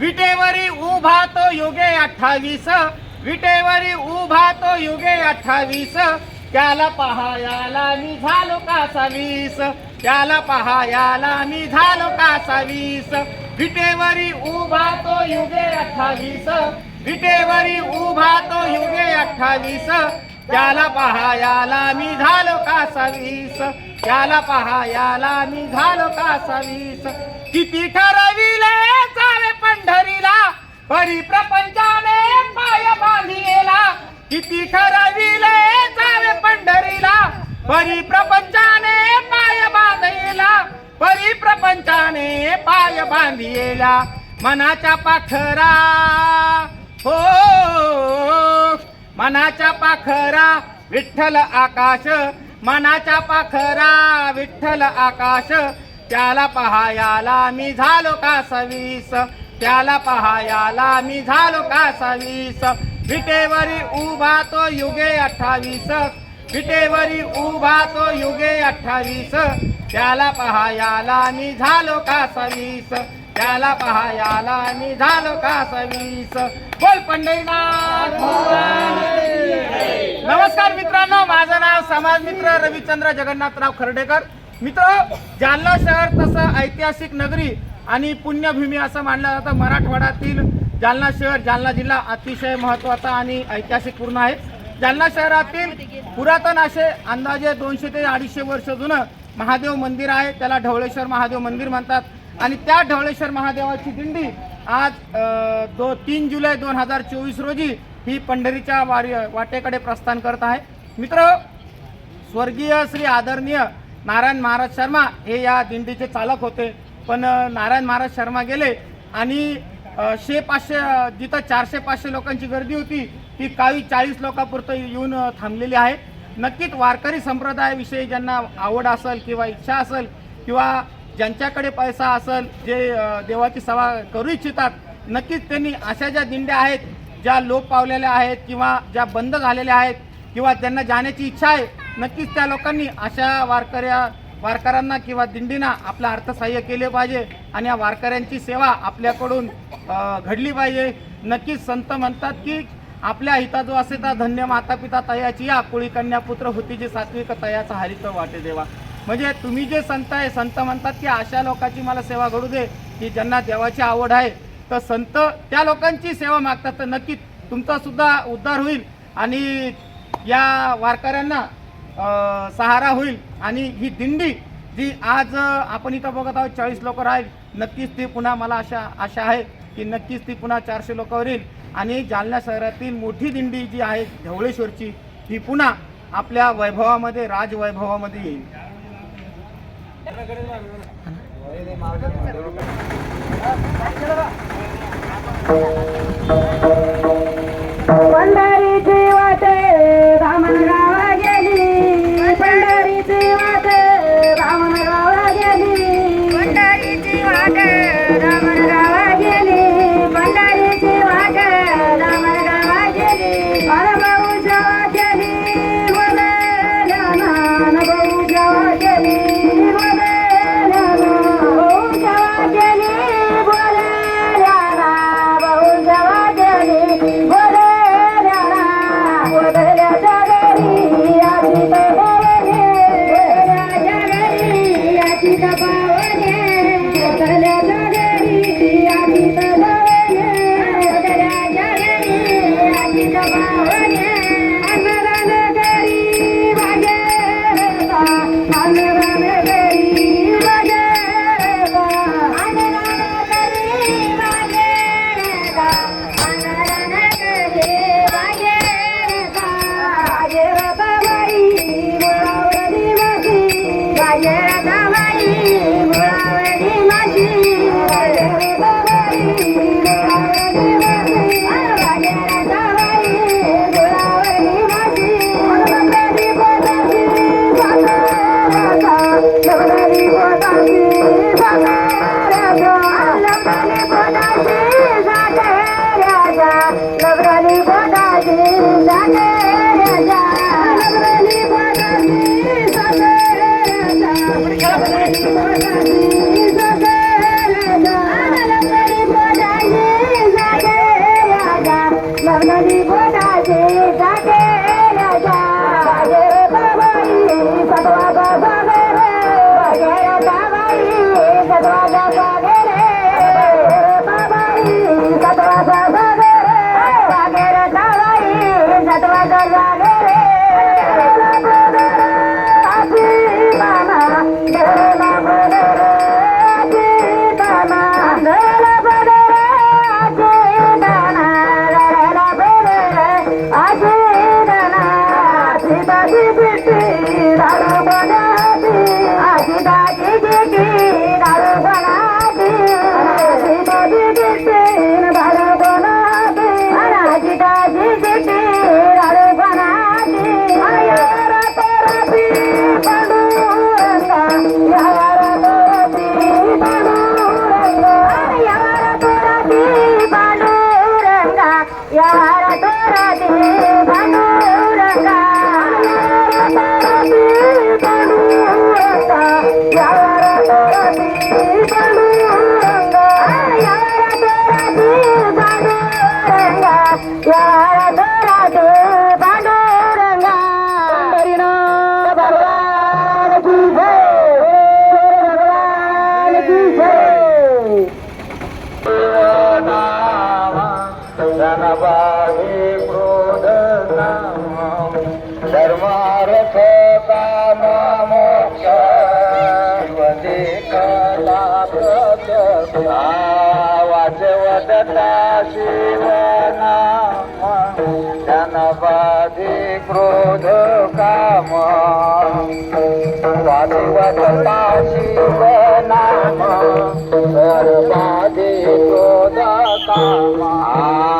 विटेवरी उभा तो युगे अठ्ठावीस. विटेवरी उभा तो युगे अठ्ठावीस. त्याला पहायाला मी झालो का सवीस त्याला पहायाला मी झालो का सवीस विटेवरी उभा तो युगे अठ्ठावीस. विटेवरी उभा तो युगे अठ्ठावीस. त्याला पहायाला मी झालो का सवीस त्याला पहायाला मी झालो का सवीस किती ठरविले जावे पंढरीला परी प्रपंचाने पाय बांधिला किती ठरविले जावे पंढरीला परी प्रपंचाने पाय बांधिला परी प्रपंचाने पाय बांधिला मनाच्या पाखरा हो मनाच्या पाखरा विठ्ठल आकाश. मनाच्या पाखरा विठ्ठल आकाश. त्याला पहायाला मी झालो का सवीस? त्याला पहायाला मी झालो का सवीस? विटेवरी उभा तो युगे अठ्ठावीस. विटेवरी उभा तो युगे अठ्ठावीस. त्याला पहायाला मी झालो का सवीस? त्याला पहायाला मी झालो का सवीस? बोल पंढरीनाथ. नमस्कार मित्रांनो माझं नाव समाज मित्र रविचंद्र जगन्नाथराव खर्डेकर. मित्र जालना शहर तसं ऐतिहासिक नगरी आणि पुण्यभूमी असं मानलं जातं. मराठवाड्यातील जालना शहर जालना जिल्हा अतिशय महत्त्वाचा आणि ऐतिहासिक पूर्ण आहे. जालना शहरातील पुरातन असे अंदाजे दोनशे ते अडीचशे वर्ष जुनं महादेव मंदिर आहे. त्याला ढवळेश्वर महादेव मंदिर म्हणतात. आणि त्या ढवळेश्वर महादेवाची दिंडी आज दो तीन जुलै दोन हजार चोवीस रोजी ही पंढरीच्या वारी वाटेकडे प्रस्थान करत आहे. मित्र स्वर्गीय श्री आदरणीय नारायण महाराज शर्मा हे या दिंडीचे चालक होते. पण नारायण महाराज शर्मा गेले आणि शे पाचशे जिथं चारशे पाचशे लोकांची गर्दी होती ती काही चाळीस लोकांपुरतं येऊन थांबलेली आहे. नक्कीच वारकरी संप्रदायाविषयी ज्यांना आवड असेल किंवा इच्छा असेल किंवा ज्यांच्याकडे पैसा असेल जे देवाची सेवा करू इच्छितात नक्कीच त्यांनी अशा ज्या दिंड्या आहेत ज्या लोप पावलेल्या आहेत किंवा ज्या बंद झालेल्या आहेत किंवा त्यांना जाण्याची इच्छा आहे नक्कीच त्या लोकांनी अशा वारकऱ्या वारकऱ्यांना किंवा दिंडींना आपलं अर्थसहाय्य केले पाहिजे आणि या वारकऱ्यांची सेवा आपल्याकडून घडली पाहिजे. नक्कीच संत म्हणतात की आपल्या हिता जो असे तर धन्य माता पिता तयाची या कुळी कन्या पुत्र होती जे सात्विक तयाचा हरित वाटे देवा. म्हणजे तुम्ही जे संत आहे संत म्हणतात की अशा लोकांची मला सेवा घडू दे की ज्यांना देवाची आवड आहे तर संत त्या लोकांची सेवा मागतात. तर नक्कीच तुमचा सुद्धा उद्धार होईल आणि या वारकऱ्यांना सहारा होईल आणि ही दिंडी जी आज आपण इथं बघत आहोत चाळीस लोक राहील नक्कीच ती पुन्हा मला अशा आशा आहे की नक्कीच ती पुन्हा चारशे लोकांवर येईल आणि जालना शहरातील मोठी दिंडी जी आहे धवळेश्वरची ती पुन्हा आपल्या वैभवामध्ये राजवैभवामध्ये येईल. पंढरीची धर्मार्थ काम मोक्ष कला प्रत्यक्षा वाचवदता शिवनाम क्रोध काम वाचवदता शिवनाम सर्वाधी क्रोध काम.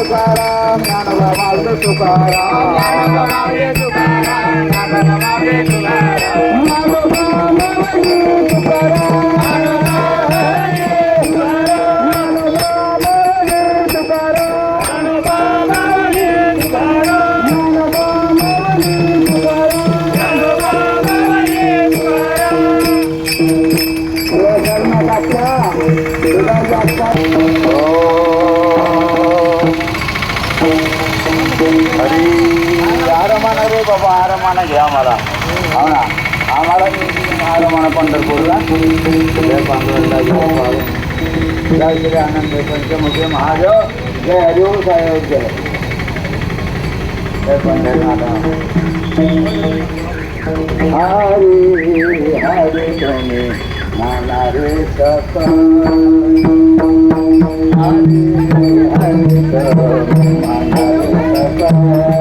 तुकाराम ज्ञानवा मावले तुकाराम ज्ञानवा मावले तुकाराम ज्ञानवा मावले तुकाराम मावले तुकाराम आरमाना बाबा आरामाना घ्या आम्हाला. हो ना? आम्हाला आरमाना पंढरपूरला. जय पांडुरंगा जय श्री आनंद पंचमुखे महादेव. जय हरिओम साहेब जय. जय पंढरनाथ. हरी हरी तुम्ही मला रे हरी हरी तुम्ही मला रे